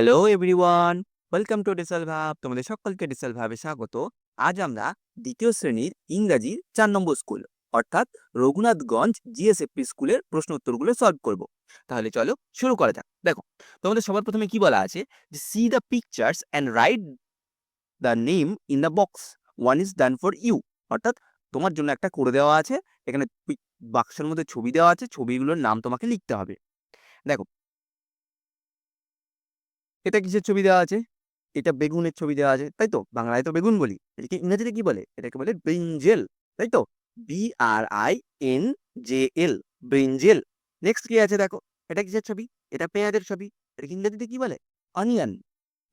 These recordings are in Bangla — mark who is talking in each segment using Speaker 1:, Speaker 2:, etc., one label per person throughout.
Speaker 1: হ্যালো এভরিওয়ান, ওয়েলকাম টু ডিসেল ভাব, তোমাদের সকলকে ডিসেল ভাবে স্বাগত। আজ আমরা দ্বিতীয় শ্রেণির ইংরাজির চার নম্বর স্কুল, অর্থাৎ রঘুনাথগঞ্জ জিএসএফপি স্কুলের প্রশ্ন উত্তরগুলো সলভ করব। তাহলে চলো শুরু করা যাক। দেখো, তোমাদের সবার প্রথমে কি বলা আছে? যে see the pictures and write the name in the box one is done for you অর্থাৎ তোমার জন্য একটা করে দেওয়া আছে। এখানে বাক্সের মধ্যে ছবি দেওয়া আছে, ছবিগুলোর নাম তোমাকে লিখতে হবে। দেখো এটা কিসের ছবি দেওয়া আছে? এটা বেগুনের ছবি দেওয়া আছে, তাই তো? বাংলায় তো বেগুন বলি। এটাকে ইংরেজিতে কি বলে? এটাকে বলে ব্রিঞ্জেল, তাই তো? B R I N J L brinjal. Next কি আছে দেখো? এটা কিসের ছবি? এটা পেঁয়াজের ছবি। এটাকে ইংরেজিতে কি বলে? Onion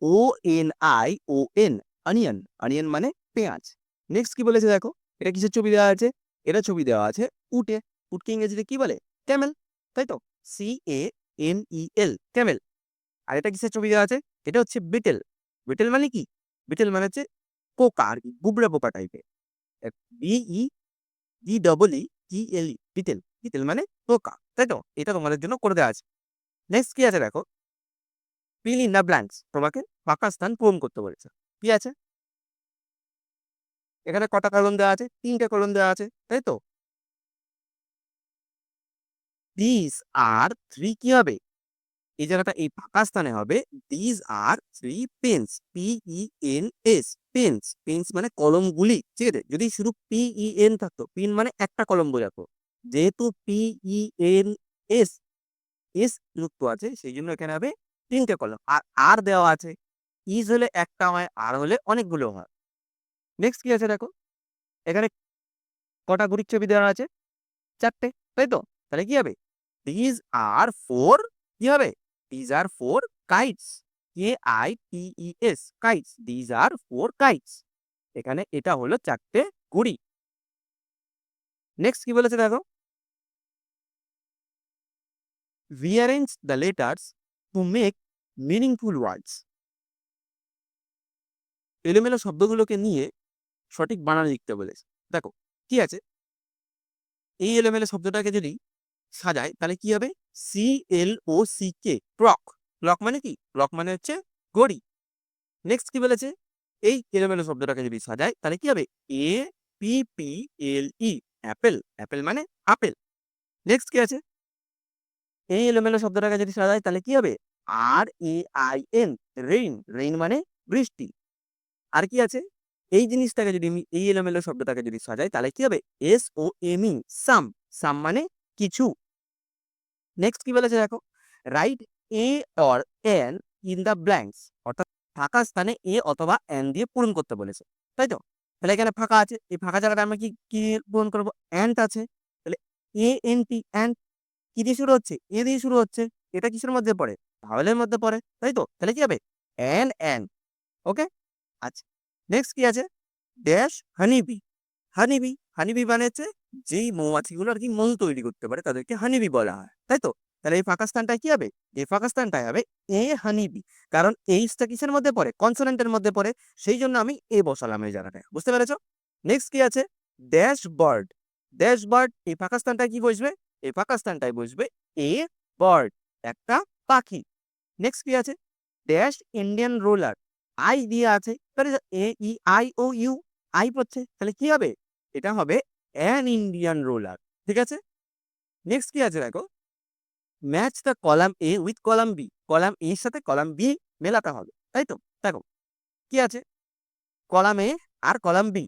Speaker 1: O N I O N onion onion মানে পেঁয়াজ। নেক্সট কি বলেছে দেখো? এটা কিসের ছবি দেওয়া আছে? এটা ছবি দেওয়া আছে উটে। উটকে ইংরেজিতে কি বলে? ক্যামেল, তাই তো? C A N E L camel. আর এটা কিসের ছবি দেওয়া আছে? এটা হচ্ছে বিটেল বিটেল মানে কি? বিটেল মানে হচ্ছে পোকা আর কি, গুবড়া পোকা টাইপের B D double E T L E beetle beetle মানে পোকা, তাই তো? এটা তোমাদের জন্য করে দেওয়া আছে। নেক্সট কি আছে দেখো? ফিল ইন দ্য ব্ল্যাঙ্কস তোমাকে ফাঁকা স্থান পূরণ করতে বলেছে। কি আছে? এখানে কটা কলম দেওয়া আছে? তিনটে কলম দেওয়া আছে, তাই তো? দিস আর থ্রি কি হবে? এই জায়গাটা এই ফাঁকা স্থানে হবে। These are three pens P E N S pens pens মানে কলমগুলি, ঠিক আছে? যদি শুধু পিই এন থাকতো পিন মানে একটা কলম বোঝাতো। যেহেতু পিই এন এস এস যুক্ত আছে, সেই জন্য এখানে হবে তিনটে কলম। আর আর দেওয়া আছে। ইজ হলে একটা হয় আর হলে অনেকগুলো হয়। নেক্সট কি আছে দেখো? এখানে কটা গুড়ির ছবি দেওয়া আছে? চারটে তাই তো তাহলে কি হবে? দিজ আর ফোর কি হবে? These are four kites. K I T E S, kites. These are four kites. এখানে এটা হলো চারটে কুড়ি নেক্সট কি বলেছে দেখো rearrange the letters to make meaningful words এলোমেলো শব্দগুলোকে নিয়ে সঠিক বানান লিখতে বলেছে দেখো, কি আছে এই এলোমেলো শব্দটাকে যদি সাজায়, তাহলে কি হবে C L O C K clock clock মানে কি? ক্লক মানে হচ্ছে ঘড়ি। নেক্সট কি বলেছে? এই এলোমেলো শব্দটাকে যদি সাজায় তাহলে কি হবে? A P P L E apple. Apple মানে আপেল। নেক্সট কি আছে? এই এলোমেলো শব্দটাকে যদি সাজায় তাহলে কি হবে? R A I N rain rain মানে বৃষ্টি। আর কি আছে? এই জিনিসটাকে যদি আমি, এই এলোমেলো শব্দটাকে যদি সাজাই, তাহলে কি হবে? এস ও এম ই সাম সাম মানে কিছু। নেক্সট কি বলেছে দেখো? Write a or an in the blanks অর্থাৎ ফাঁকা স্থানে এ অথবা এন দিয়ে পূরণ করতে বলেছে। তাই তো? তাহলে এখানে ফাঁকা আছে, এই ফাঁকা জায়গাটা আমরা কি কি পূরণ করব? অ্যান্ট আছে। তাহলে এ এন টি অ্যান্ট কি দিয়ে শুরু হচ্ছে? এ দিয়ে শুরু হচ্ছে। এটা কিসের মধ্যে পড়ে? ভাওয়েলের মধ্যে পড়ে। তাই তো? তাহলে কি হবে? অ্যান অ্যান ওকে আচ্ছা। নেক্সট কি আছে? ড্যাশ হানিবি হানিবি হানিবি হচ্ছে যেই মৌমাছিগুলো আর কি মধু তৈরি করতে পারে তাদেরকে হানিবি বলা হয়, তাই তো? তাহলে এই ফাঁকা স্থানটায় কি হবে? এই ফাঁকা স্থানটায় হবে এ হানিবি, কারণ এইচটা কিসের মধ্যে পড়ে? কনসোনেন্টের মধ্যে পড়ে, সেই জন্য আমি এ বসালাম এই জায়গাটায়, বুঝতে পেরেছ? নেক্সট কি আছে? ড্যাশ বার্ড ড্যাশ বার্ড এই ফাঁকা স্থানটায় কি বসবে? এই ফাঁকা স্থানটায় বসবে এ বার্ড, একটা পাখি। নেক্সট কি আছে? ড্যাশ ইন্ডিয়ান রোলার, আই দিয়ে আছে A E I O U, I পড়ছে, তাহলে কি হবে? এটা হবে অ্যান ইন্ডিয়ান রোলার ঠিক আছে? নেক্সট কি আছে দেখো? Match the column A with column B column এর সাথে কলাম বি মেলাতে হবে, তাই তো? দেখো, কি আছে? কলাম এ আর কলাম বি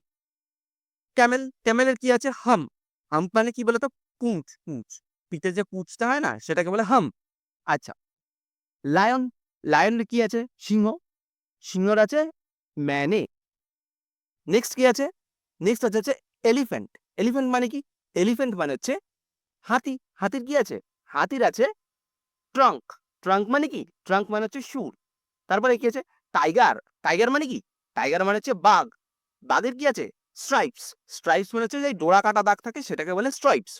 Speaker 1: ক্যামেল ক্যামেলের কি আছে? হাম হাম মানে কি বলতো? পুঁচ পুঁচ, পিঠে যে পুঁচটা হয় না, সেটাকে বলে হাম আচ্ছা লায়ন লায়নের কি আছে? সিংহ, সিংহর আছে ম্যানে নেক্সট কি আছে? নেক্সট আছে এলিফ্যান্ট এলিফ্যান্ট মানে কি? এলিফ্যান্ট মানে হচ্ছে হাতি। হাতির কি আছে? হাতির আছে ট্রাঙ্ক। ট্রাঙ্ক মানে কি? ট্রাঙ্ক মানে হচ্ছে সুর। তারপরে কি আছে? টাইগার। টাইগার মানে কি? টাইগার মানে হচ্ছে বাঘ। বাঘের কি আছে? স্ট্রাইপস। স্ট্রাইপস মানে হচ্ছে যে ডোরা কাটা দাগ থাকে সেটাকে বলে স্ট্রাইপস।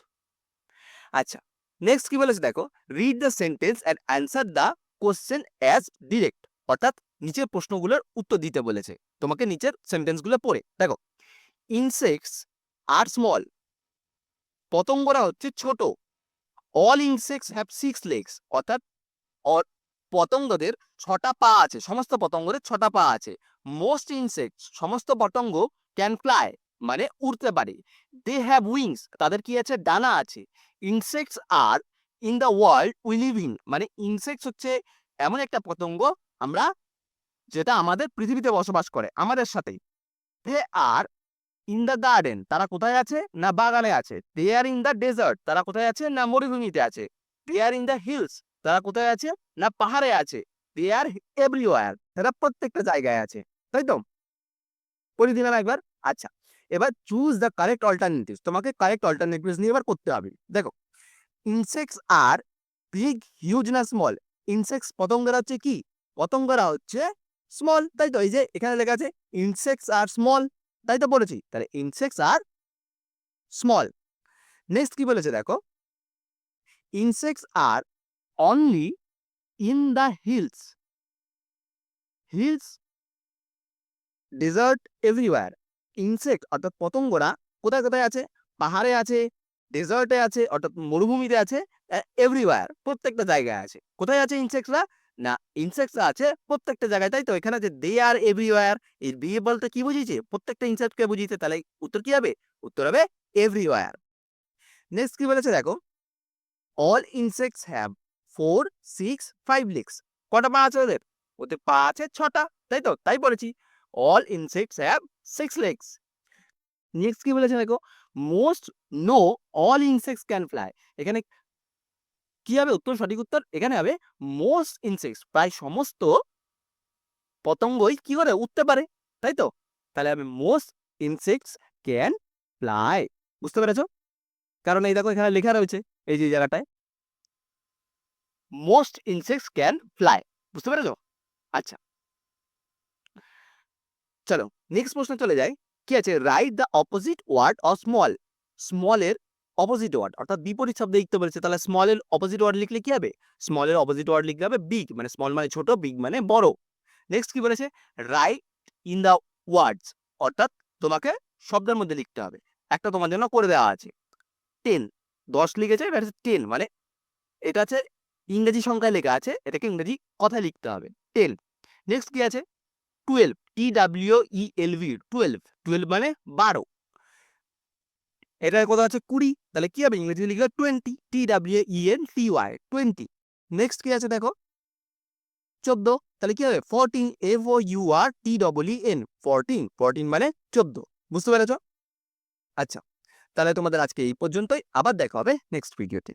Speaker 1: আচ্ছা নেক্সট কি বলেছে দেখো? Read the sentence and answer the question as direct অর্থাৎ নিচের প্রশ্নগুলোর উত্তর দিতে বলেছে। তোমাকে নিচের সেন্টেন্সগুলো পড়ে। দেখো ইনসেক্টস আর স্মল পতঙ্গরা হচ্ছে ছোট। All insects have six legs অর্থাৎ
Speaker 2: পতঙ্গদের ছটা পা আছে, সমস্ত পতঙ্গদের ছটা পা আছে। মোস্ট ইনসেক্টস সমস্ত পতঙ্গ ক্যান ফ্লাই মানে উড়তে পারে। দে হ্যাভ উইংস তাদের কি আছে? ডানা আছে। Insects are in the world we living মানে ইনসেক্টস হচ্ছে এমন একটা পতঙ্গ আমরা, যেটা আমাদের পৃথিবীতে বসবাস করে, আমাদের সাথেই they are in the garden তারা কোথায় আছে? না বাগানে আছে? They are in the desert তারা কোথায় আছে? না মরুভূমিতে আছে? They are in the hills তারা কোথায় আছে? না পাহাড়ে আছে? দে আর এভরিওয়ার তারা প্রত্যেকটা জায়গায় আছে, তাই তো? পড়ে দিলাম একবার? আচ্ছা এবার চুজ দ্য কারেক্ট অল্টারনেটিভস তোমাকে কারেক্ট অল্টারনেটিভস নিয়ে এবার করতে হবে। দেখো ইনসেক্টস আর বিগ হিউজ না স্মল ইনসেক্টস পতঙ্গরা হচ্ছে কি? পতঙ্গরা হচ্ছে স্মল তাই তো? এই যে এখানে লেখা আছে ইনসেক্টস আর স্মল তাই তো বলেছি, তাহলে ইনসেক্টস আর স্মল নেক্সট কি বলেছে দেখো? Insects are only in the hills hills desert everywhere insect অর্থাৎ পতঙ্গরা কোথায় কোথায় আছে? পাহাড়ে আছে ডেজার্টে আছে, অর্থাৎ মরুভূমিতে আছে এভরিওয়্যার প্রত্যেকটা জায়গায় আছে। কোথায় আছে ইনসেক্টসরা না ইনসেক্টস আছে প্রত্যেকটা জায়গায়, তাই তো? এখানে যে দে আর এভরিওয়্যার এই বি বলতে কি বুঝিয়েছে? প্রত্যেকটা ইনসেক্টকে বুঝিয়েছে। তাহলে উত্তর কি হবে? উত্তর হবে এভরিওয়ার নেক্সট কি বলেছে দেখো? All insects have four six five legs কটা পা আছে ওদের? ওদের পা আছে ছটা, তাই তো? তাই বলেছি। All insects have six legs next কি বলেছে দেখো? Most no all insects can fly এখানে কি হবে? উত্তর সঠিক উত্তর এখানে হবে মোস্ট ইনসেক্টস প্রায় সমস্ত পতঙ্গই কি করে? উঠতে পারে, তাই তো? তাহলে হবে মোস্ট ইনসেক্টস ক্যান ফ্লাই বুঝতে পেরেছ? কারণ এই দেখো এখানে লেখা রয়েছে এই যে জায়গাটায়। মোস্ট ইনসেক্টস ক্যান ফ্লাই বুঝতে পেরেছ? আচ্ছা। চলো নেক্সট প্রশ্ন চলে যাই। কি আছে? Write the opposite word of small স্মলের opposite word অর্থাৎ বিপরীত শব্দ লিখতে বলেছে। তাহলে স্মলের অপোজিট ওয়ার্ড লিখলে কি হবে? স্মলের অপোজিট ওয়ার্ড লিখলে হবে বিগ মানে স্মল মানে ছোট বিগ মানে বড়। নেক্সট কি বলেছে? রাইট ইন দ্য ওয়ার্ডস অর্থাৎ তোমাকে শব্দের মধ্যে লিখতে হবে। একটা তোমার জন্য করে দেওয়া আছে। টেন দশ লিখেছে, এবার টেন মানে এটা আছে ইংরেজি সংখ্যায় লেখা আছে, এটাকে ইংরেজি কথায় লিখতে হবে। টেন নেক্সট কি আছে? Twelve T W E L V twelve twelve মানে বারো। এটা কথা আছে কুড়ি, তাহলে কি হবে? ইংরেজি লিখলে twenty T W E N T Y twenty next কি আছে দেখো? চোদ্দ, তাহলে কি হবে? Fourteen F O U R T double E N fourteen fourteen মানে চোদ্দ। বুঝতে পেরেছ? আচ্ছা তাহলে তোমাদের আজকে এই পর্যন্তই। আবার দেখা হবে নেক্সট ভিডিওতে